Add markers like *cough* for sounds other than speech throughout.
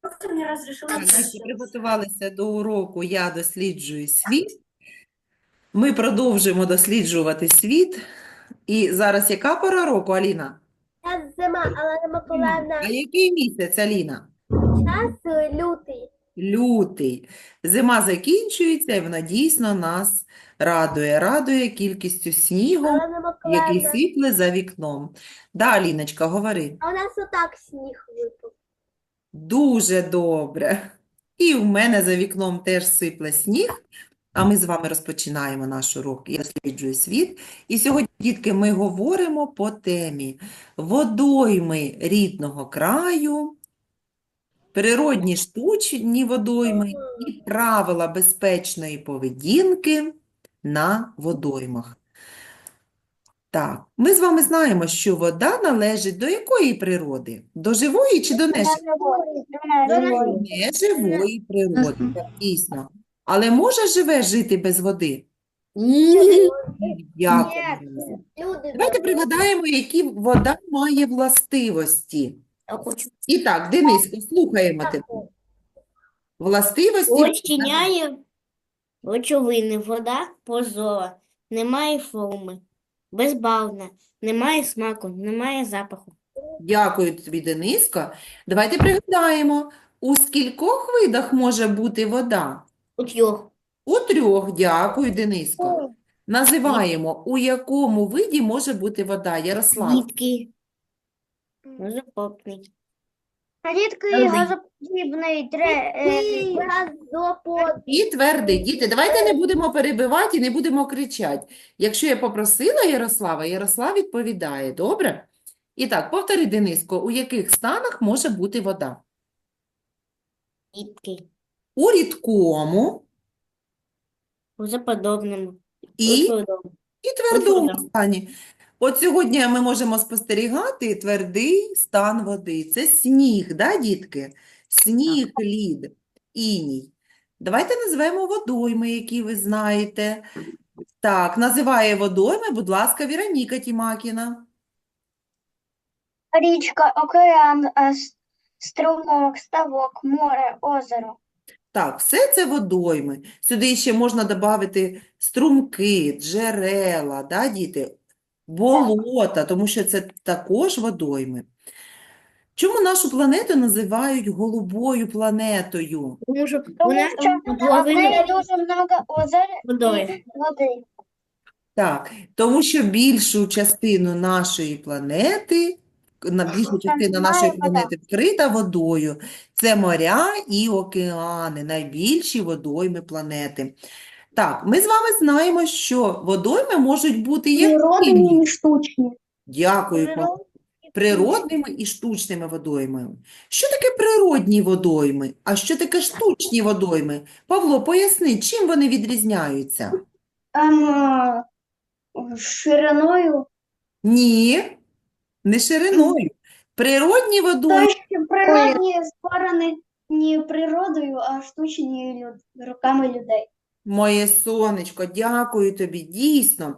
Просто не разрешила Так, общаться. приготувалися до уроку «Я досліджую світ». Ми продовжуємо досліджувати світ. І зараз яка пора року, Аліна? Зараз зима, але А який місяць, Аліна? час лютий. Лютий. Зима закінчується, і вона дійсно нас радує. Радує кількістю снігу, який Миколаївна, сипле за вікном. Да, Аліночка, говори. а у нас отак сніг випав. Дуже добре. І в мене за вікном теж сипле сніг. А ми з вами розпочинаємо наш урок «Я досліджую світ». І сьогодні, дітки, ми говоримо по темі водойми рідного краю, природні штучні водойми і правила безпечної поведінки на водоймах. Так, ми з вами знаємо, що вода належить до якої природи? До живої чи до неживої? До неживої природи, так, дійсно. Але може живе жити без води? Ні. Дякую. Давайте пригадаємо, які вода має властивості. І так, Дениско, слухаємо тебе. Властивості води. Розчиняє речовини, вода прозора, немає форми, безбарвна, немає смаку, немає запаху. Дякую тобі, Дениско. Давайте пригадаємо, у скількох видах може бути вода? У трьох. У трьох. Дякую, Дениско. Називаємо, у якому виді може бути вода, Ярослав? Рідкий, газопропний, Рідкий газоподібний, Рідкий газопод. І твердий. Діти, давайте не будемо перебивати і не будемо кричати. Якщо я попросила Ярослава, Ярослав відповідає. Добре? І так, повтори, Дениско, у яких станах може бути вода? рідкий, У рідкому газоподобному, і, твердому. і твердому твердому. стані. От сьогодні ми можемо спостерігати твердий стан води. Це сніг, да, дітки? Сніг, лід, іній. Давайте назвемо водойми, які ви знаєте. Так, називає водойми, будь ласка, Віроніка Тімакіна. Річка, океан, е, струмок, ставок, море, озеро. Так, все це водойми. Сюди ще можна додати струмки, джерела, да, діти? Болота, тому що це також водойми. Чому нашу планету називають голубою планетою? Тому що вона дуже много озер водою. води. Так, тому що більшу частину нашої планети, на більшу частина нашої планети вкрита водою. Це моря і океани, найбільші водойми планети. Так, ми з вами знаємо, що водойми можуть бути якими? і штучні. Дякую, Павло. Природними і штучними водоймами. Що таке природні водойми? А що таке штучні водойми? Павло, поясни, чим вони відрізняються? Ем, шириною. Ні, не шириною. Природні водойми, що природні створені не природою, а штучні люд- руками людей. Моє сонечко, дякую тобі, дійсно.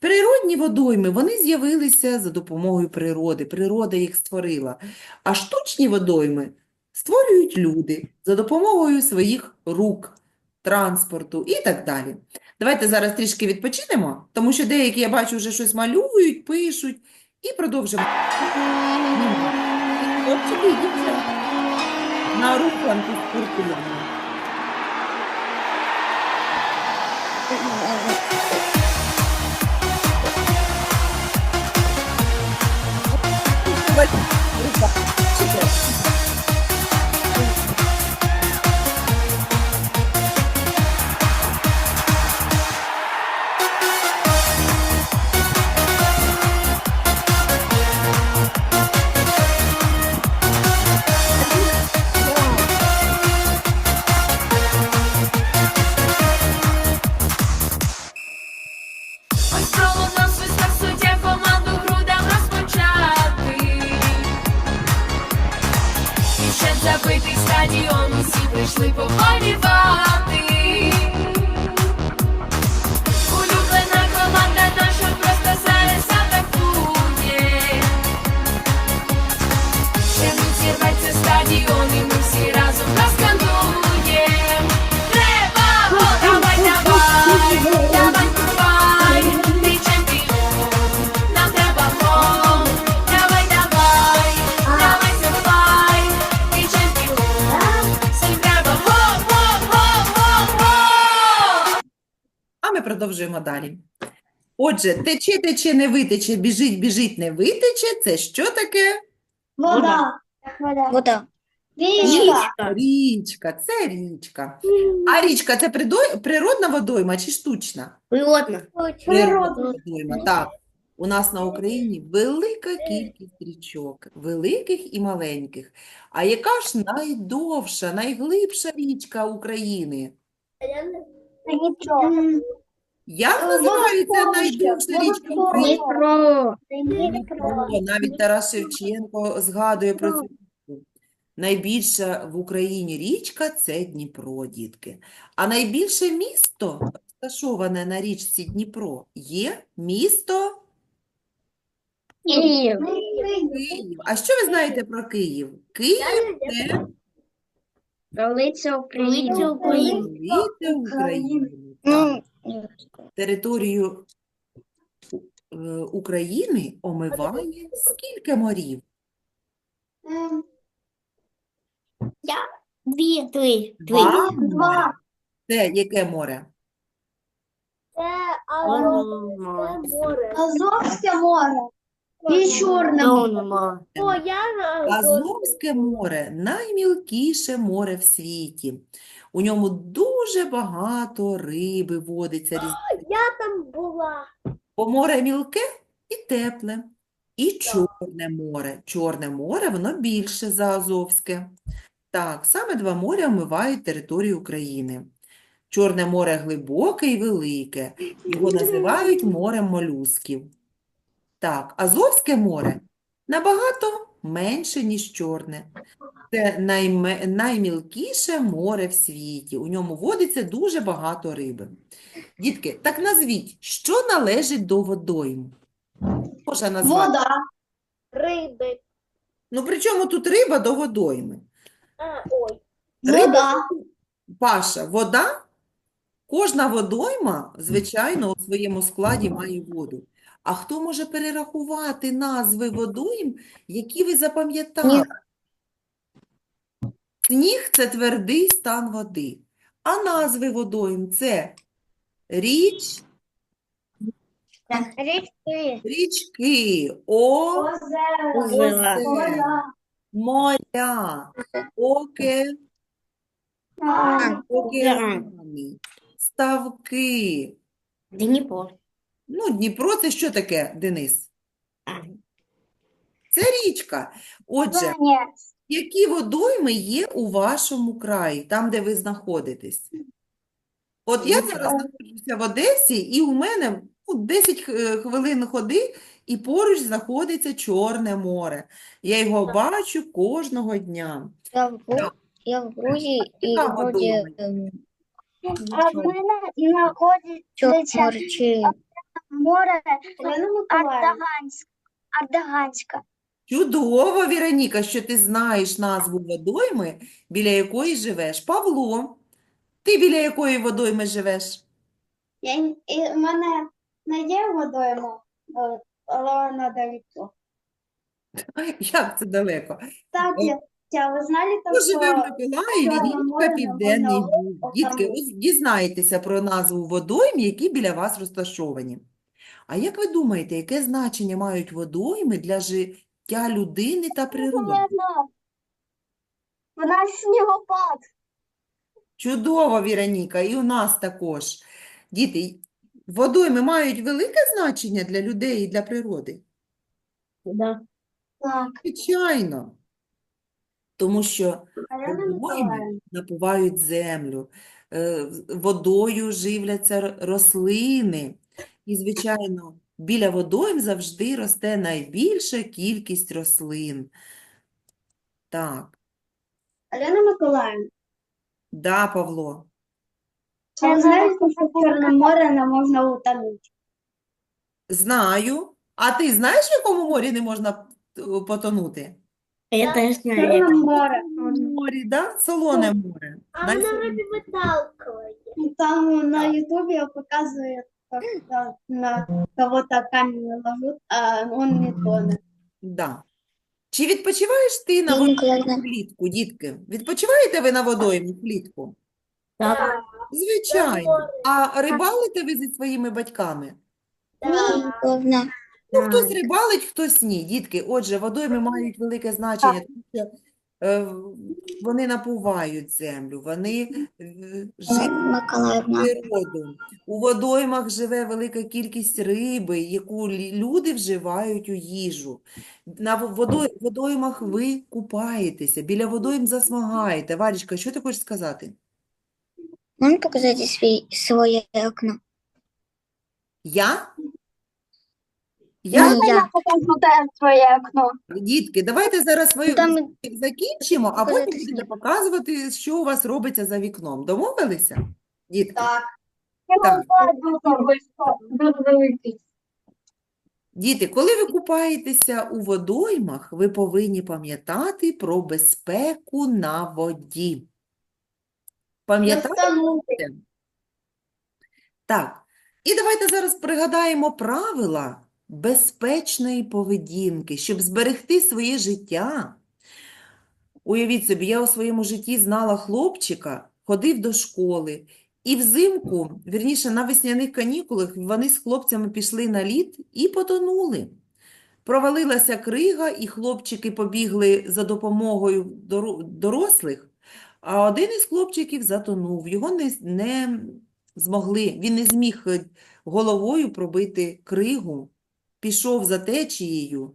Природні водойми, вони з'явилися за допомогою природи, природа їх створила. А штучні водойми створюють люди за допомогою своїх рук, транспорту і так далі. Давайте зараз трішки відпочинемо, тому що деякі, я бачу, вже щось малюють, пишуть, і продовжимо. Хлопчики дівчата на руханку спортивну. Ось продовжуємо далі. Отже, тече, тече, не витече, біжить, біжить, не витече. Це що таке? Вода. Вода. Вода. Річка. Річка, це річка. А річка це природна водойма чи штучна? Природна. Природна водойма. Так, у нас на Україні велика кількість річок, великих і маленьких. А яка ж найдовша, найглибша річка України? Як називається найдовша річка? Дніпро. Навіть Тарас Шевченко згадує про річку. Найбільша в Україні річка – це Дніпро, дітки. А найбільше місто, розташоване на річці Дніпро, є місто Київ. Київ. А що ви знаєте про Київ? Київ – це Столиця України. Столиця України. Територію е, України омиває скільки морів? Я Дві, три, три. Два Два. моря. Це яке море? Це Азовське море. І Чорне море. О, я Азовське море – наймілкіше море в світі. У ньому дуже багато риби водиться. різ- я там була. Бо море мілке і тепле. І Чорне море. Чорне море, воно більше за Азовське. Так, саме два моря омивають територію України. Чорне море глибоке і велике. Його називають морем молюсків. Так, Азовське море набагато менше, ніж Чорне. Це найме- наймілкіше море в світі. У ньому водиться дуже багато риби. Дітки, так назвіть, що належить до водойм? Можна назвати. Вода. Риби. Ну, при чому тут риба до водойми? А, ой. Вода. Паша, вода? Кожна водойма, звичайно, у своєму складі має воду. А хто може перерахувати назви водойм, які ви запам'ятали? Сніг – це твердий стан води. А назви водойм – це річ, Річки. річки, о, Озеро. Озера. Моря, оке, океани, ставки. Дніпро. Ну, Дніпро – це що таке, Денис? Це річка. Отже, які водойми є у вашому краї, там, де ви знаходитесь? От я зараз знаходжуся в Одесі, і у мене ну, 10 хвилин ходи, і поруч знаходиться Чорне море. Я його бачу кожного дня. Я в, в Грузії і Яка вроді ем, А в мене знаходиться. Море Ардаганськ. Ардаганська. Чудово, Віроніка, що ти знаєш назву водойми, біля якої живеш. Павло, ти біля якої водойми живеш? Я, і в мене не є водойма, е, але вона далеко. *laughs* Як це далеко? Кстати, а ви знали, Хто живе в що Миколаєві, річка Південний Буг. Дітки, ось дізнайтеся про назву водойм, які біля вас розташовані. А як ви думаєте, яке значення мають водойми для життя людини та природи? вона снігопад. Чудово, Віроніка, і у нас також. Діти, водойми мають велике значення для людей і для природи? Да. Так, Звичайно. Тому що водойми напувають землю, е, водою живляться рослини. І, звичайно, біля водойм завжди росте найбільша кількість рослин. Так, Алена Миколаївна, да, Павло. ви знаєте, що в Чорне море не можна утонути? Знаю. А ти знаєш, в якому морі не можна е, потонути? Я теж не Чорне море. Морі, да? Солоне море. А вона Найсолоніше. вроде выталкивает. Там на Ютубе показывают, как да, на кого-то камень ложат, а он не тонет. Да. Чи відпочиваєш ти на водоймі влітку, дітки? Відпочиваєте ви на водоймі влітку? Так. Звичайно. А рибалите ви зі своїми батьками? Да. Ну, хтось рибалить, хтось ні. Дітки, отже, водойми мають велике значення, тому що е, вони напувають землю, вони е, Миколаївна. природу. У водоймах живе велика кількість риби, яку люди вживають у їжу. На водоймах ви купаєтеся, біля водойм засмагаєте. Варічка, що ти хочеш сказати? Можна показати свій, своє окно? Я? Я? Ні, я. своє окно. Дітки, давайте зараз ви Там закінчимо, а потім будете показувати, що у вас робиться за вікном. Домовилися? Дітки? Так. Так. Дуже великий. Діти, коли ви купаєтеся у водоймах, ви повинні пам'ятати про безпеку на воді. Пам'ятаєте? Так. І давайте зараз пригадаємо правила безпечної поведінки, щоб зберегти своє життя. Уявіть собі, я у своєму житті знала хлопчика, ходив до школи, і взимку, вірніше, на весняних канікулах, вони з хлопцями пішли на лід і потонули. Провалилася крига, і хлопчики побігли за допомогою дорослих, а один із хлопчиків затонув. Його не, не змогли, він не зміг е, головою пробити кригу, пішов за течією,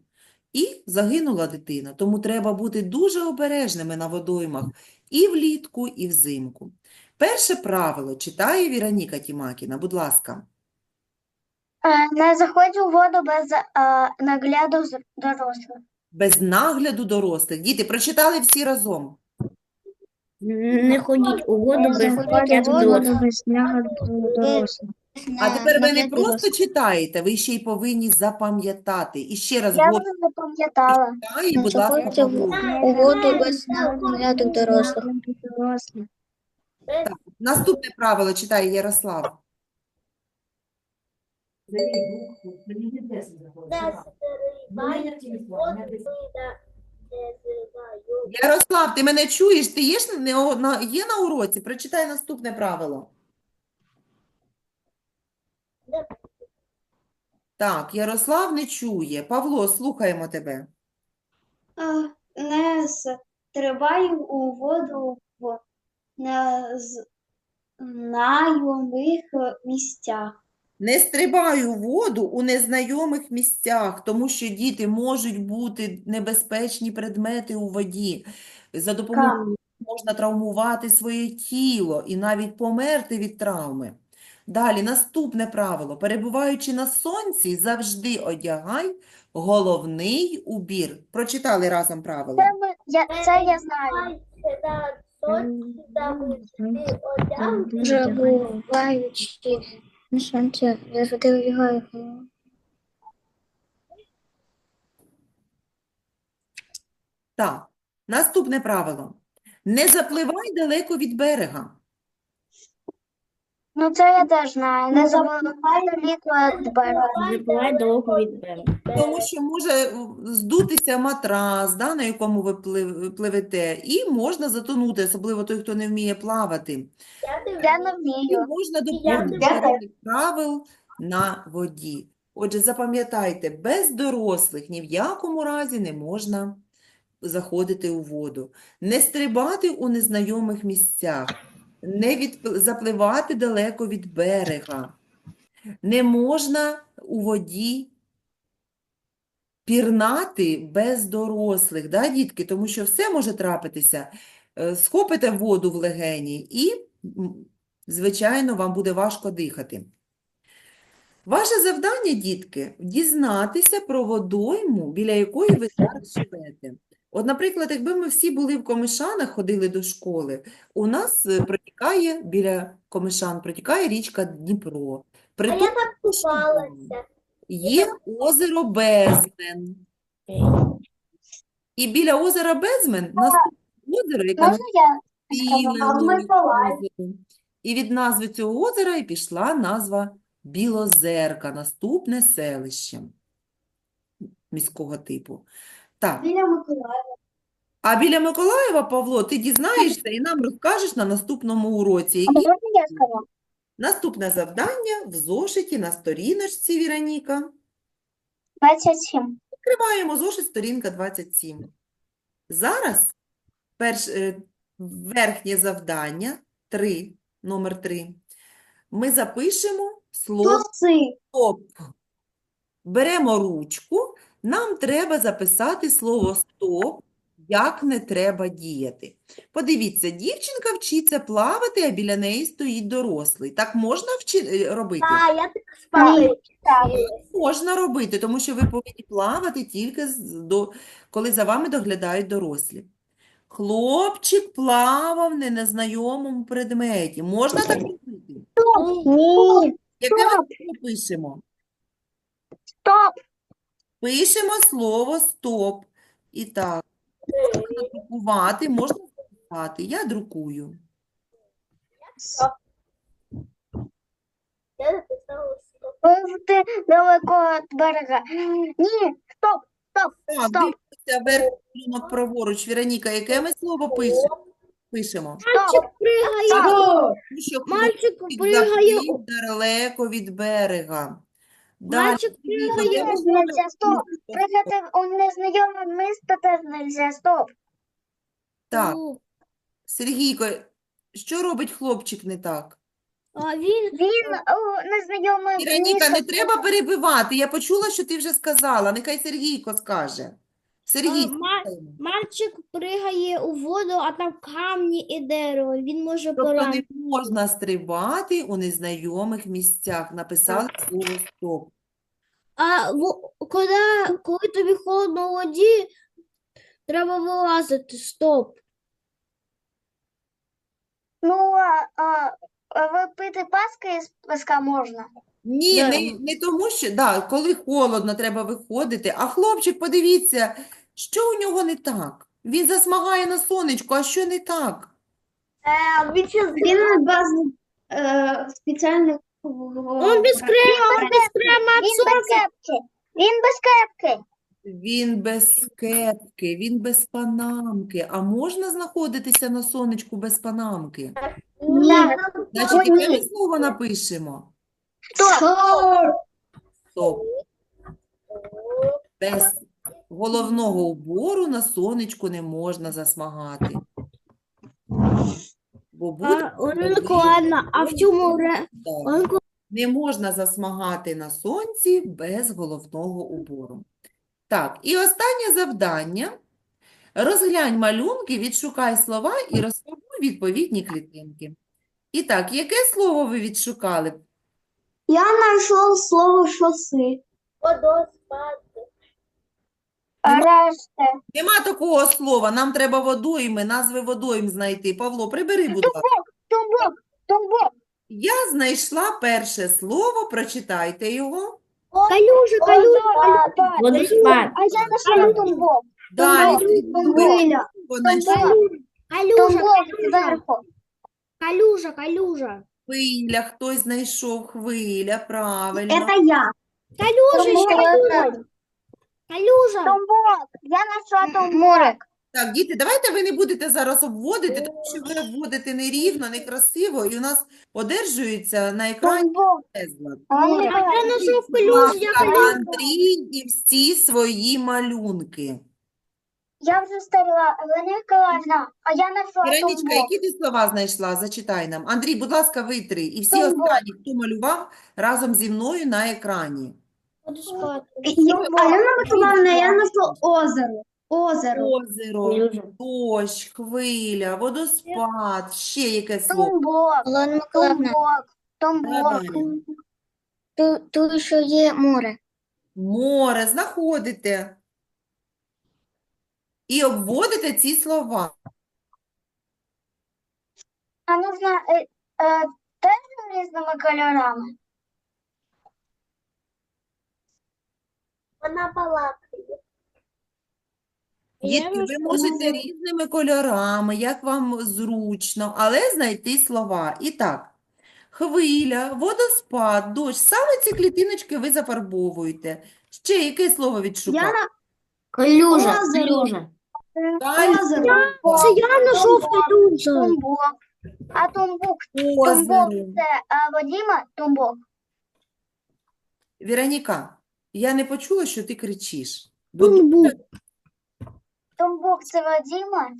і загинула дитина. Тому треба бути дуже обережними на водоймах і влітку, і взимку. Перше правило читає Віроніка Тімакіна, будь ласка. Не заходь у воду без нагляду дорослих. Без нагляду дорослих. Діти, прочитали всі разом. Не ходіть у воду без нагляду дорослих. А тепер ви не просто читаєте, ви ще й повинні запам'ятати. І ще раз Я вже запам'ятала. читаю, і, будь ласка, заходьте в повторюйте. у без нагляду дорослих. Наступне правило читає Ярослав. Ярослав, ти мене чуєш? Ти є, ж не на, є на уроці? Прочитай наступне правило. Так, Ярослав не чує. Павло, слухаємо тебе. Не стрибай у воду в незнайомих місцях. Не стрибай у воду у незнайомих місцях, тому що діти можуть бути небезпечні предмети у воді. За допомогою можна травмувати своє тіло і навіть померти від травми. Далі, наступне правило. Перебуваючи на сонці, завжди одягай головний убір. Прочитали разом правило. Це я знаю. Сонці, завжди одягнути. Вже буваючи на сонці, завжди одягаю. Так, наступне правило. Не запливай далеко від берега. Ну це я теж знаю. Не забувай Не Забувай довго від берега. Тому що може здутися матрас, да, на якому ви плив- пливете, і можна затонути, особливо той, хто не вміє плавати. Я не І вмію. можна Я доповнити правил на воді. Отже, запам'ятайте, без дорослих ні в якому разі не можна заходити у воду, не стрибати у незнайомих місцях, не від... запливати далеко від берега. Не можна у воді пірнати без дорослих, да, дітки? Тому що все може трапитися. Е, Схопите воду в легені і, звичайно, вам буде важко дихати. Ваше завдання, дітки, дізнатися про водойму, біля якої ви зараз живете. От, наприклад, якби ми всі були в Комишанах, ходили до школи, у нас е, протікає біля Комишан, протікає річка Дніпро. А Приток я так купалася. Є озеро Безден. І біля озера Безмен наступне озеро, яке Можна я? Озеро. І від назви цього озера і пішла назва Білозерка, наступне селище міського типу. Так, Біля Миколаєва. а біля Миколаєва, Павло, ти дізнаєшся і нам розкажеш на наступному уроці, А які можна я скажу? наступне завдання в зошиті на сторіночці Віроніка. 27. Відкриваємо зошит, сторінка 27. Зараз перш, е, верхнє завдання 3, номер 3. Ми запишемо слово Соси. «стоп». Беремо ручку, нам треба записати слово «стоп», як не треба діяти. Подивіться, дівчинка вчиться плавати, а біля неї стоїть дорослий. Так можна вчи... е, робити? А, я так спала. Можна робити, тому що ви повинні плавати тільки до, коли за вами доглядають дорослі. Хлопчик плавав не на незнайомому предметі. Можна так робити? Ні. Яке ми пишемо? Стоп. Пишемо слово стоп. І так, можна друкувати, можна записати. Я друкую. Я стоп. Далеко від берега. Ні. Стоп. Стоп. Так, Стоп. дивіться верхній праворуч. Віроніка, яке ми слово пишемо? Пишемо. Стоп. Тому що Мальчик хлопчик пригає. далеко від берега. Мальчик пригає. Нельзя. Стоп. Пригати у незнайоме місто теж нельзя. Стоп. Так, Сергійко, що робить хлопчик не так? А він, він у незнайоме Іраніка, не треба перебивати. Я почула, що ти вже сказала. Нехай Сергійко скаже. Сергій, А, ма- слухаємо. Мальчик пригає у воду, а там камні і дерево. Він може Тобто поранити. не можна стрибати у незнайомих місцях. Написали слово стоп. А во- коли, коли тобі холодно у воді, треба вилазити. Стоп. Ну, а, а випити паски із песка можна. Ні, Да. не, не тому, що да, коли холодно, треба виходити. А хлопчик, подивіться, що у нього не так? Він засмагає на сонечку, а що не так? Він без е, спеціальних Он без крема, он без крема Він без сонця. кепки. Він без кепки. Він без кепки, він без панамки. А можна знаходитися на сонечку без панамки? Значить, яке ми слово напишемо? Стоп. Стоп. Без головного убору на сонечку не можна засмагати. Бо буде А, Олена Миколаївна, а в цьому ре... так. Олена Не можна засмагати на сонці без головного убору. Так, і останнє завдання. Розглянь малюнки, відшукай слова і розформуй відповідні клітинки. І так, яке слово ви відшукали? Я знайшов слово шоси. Водоспад. Решта. Нема такого слова, нам треба водойми, назви водойм знайти. Павло, прибери, будь ласка. Тумбок. Тумбок. Я знайшла перше слово, прочитайте його. Калюжа, калюжа, калюжа. Водоспад. А я знайшла тумбок. Далі Тумбок. Знайшла Калюжа, калюжа, зверху. калюжа, калюжа. хвиля, хтось знайшов хвиля, правильно. Це я. Калюжа, калюжа. Калюжа. Тумбок. Я знайшла тумбок. Так, діти, давайте ви не будете зараз обводити, тому що ви обводите нерівно, некрасиво, і у нас одержується на екрані Тумбок. безлад. А я Будь калюжу, я ласка, калюжа. Андрій і всі свої малюнки. Я вже старила. Олена Миколаївна, а я знайшла Іранічка, які ти слова знайшла? Зачитай нам. Андрій, будь ласка, витри. І всі Тумбок. останні, хто малював, разом зі мною на екрані. Водоспад. Алена Миколаївна, я знайшла озеро. Озеро. Озеро, дощ, хвиля, водоспад, ще яке слово. Тумбок. Олена Тумбок. Тумбок. Тут, тут ще є море. Море знаходите. І обводите ці слова. А нужно е, е, теж різними кольорами? Вона балакає. Дітки, ви можете різними кольорами, як вам зручно, але знайти слова. І так, хвиля, водоспад, дощ. Саме ці клітиночки ви зафарбовуєте. Ще яке слово відшукати? Яна, Калюжа, Озеро. калюжа. Озеро. Це я знайшов калюжу. Тумбок. А тумбок, тумбок це а, Вадима, тумбок. Віроніка, я не почула, що ти кричиш. Бо Тумбук. Тумбок це Вадима.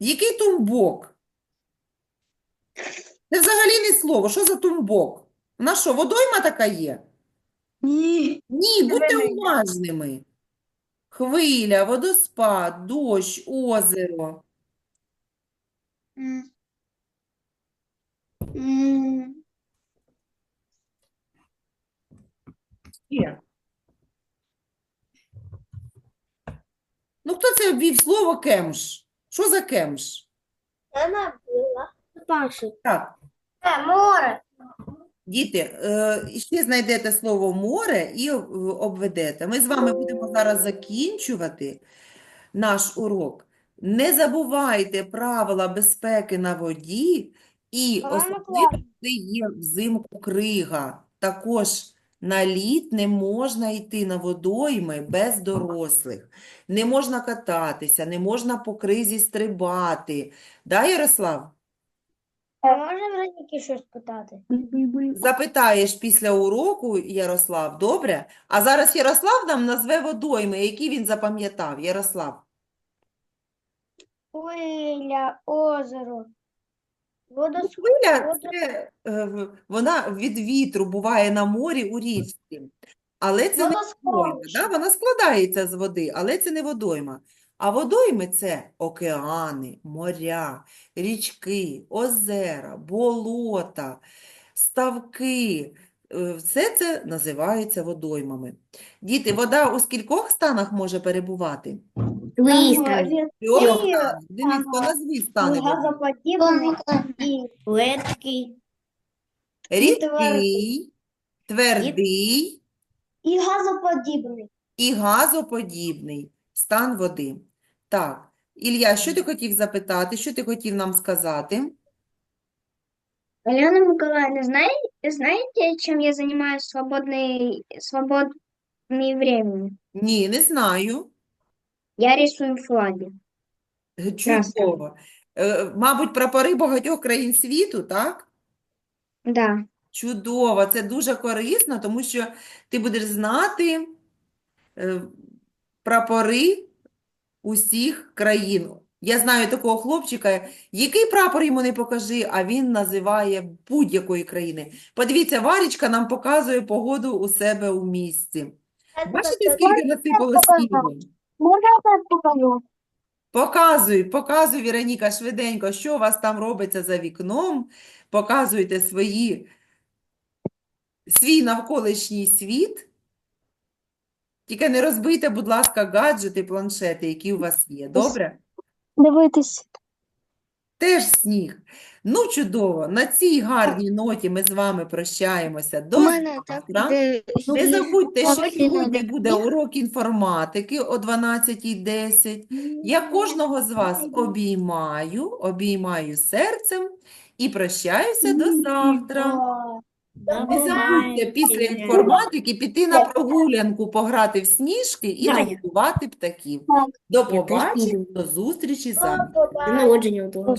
Який тумбок? Це взагалі не слово. Що за тумбок? У нас що, водойма така є? Ні. Ні, будьте уважними. Хвиля, водоспад, дощ, озеро. М. М. Є. Ну, хто це обвів слово кемш? Що за кемш? Яна була. Паша. Так, Е, море. Діти, е, ще знайдете слово море і е, обведете. Ми з вами будемо зараз закінчувати наш урок. Не забувайте правила безпеки на воді і особливо, коли є взимку крига. Також на лід не можна йти на водойми без дорослих. Не можна кататися, не можна по кризі стрибати. Да, Ярослав? Можна Вероніки щось питати? Запитаєш після уроку, Ярослав, добре? А зараз Ярослав нам назве водойми, які він запам'ятав. Ярослав. Хвиля, озеро. Водоспад. Хвиля це е, в- вона від вітру буває на морі у річці. Але це не водойма. Да? Вона складається з води, але це не водойма. А водойми це океани, моря, річки, озера, болота, ставки. Е, Все це називається водоймами. Діти, вода у скількох станах може перебувати? Трьох станах. Стани. Легкий. Рідкий, твердий і газоподібний. і газоподібний стан води. Так, Ілля, що ти хотів запитати? Що ти хотів нам сказати? Алена Николаевна, знаете, знаете, чем я занимаюсь в свободное, свободное время? Ні, не знаю. Я рисую флаги. Чудово. Е, Мабуть, прапори багатьох країн світу, так? Да. Чудово, це дуже корисно, тому що ти будеш знати е, прапори усіх країн. Я знаю такого хлопчика, який прапор йому не покажи, а він називає будь-якої країни. Подивіться, Варічка нам показує погоду у себе у місті. Бачите, скільки насипало снігу? Можно я покажу? Показуй, показуй, Віроніка, швиденько, що у вас там робиться за вікном. Показуйте свої, свій навколишній світ. Тільки не розбийте, будь ласка, гаджети, планшети, які у вас є. Добре? Дивитись. Теж сніг. Ну, чудово. На цій гарній ноті ми з вами прощаємося. До завтра. де Не забудьте, що сьогодні буде урок інформатики о 12.10. Я кожного з вас обіймаю, обіймаю серцем і прощаюся до завтра. Не забудьте після інформатики піти на прогулянку, пограти в сніжки і Даня. птаків птахів. До побачення, до зустрічі завтра. Народження у того.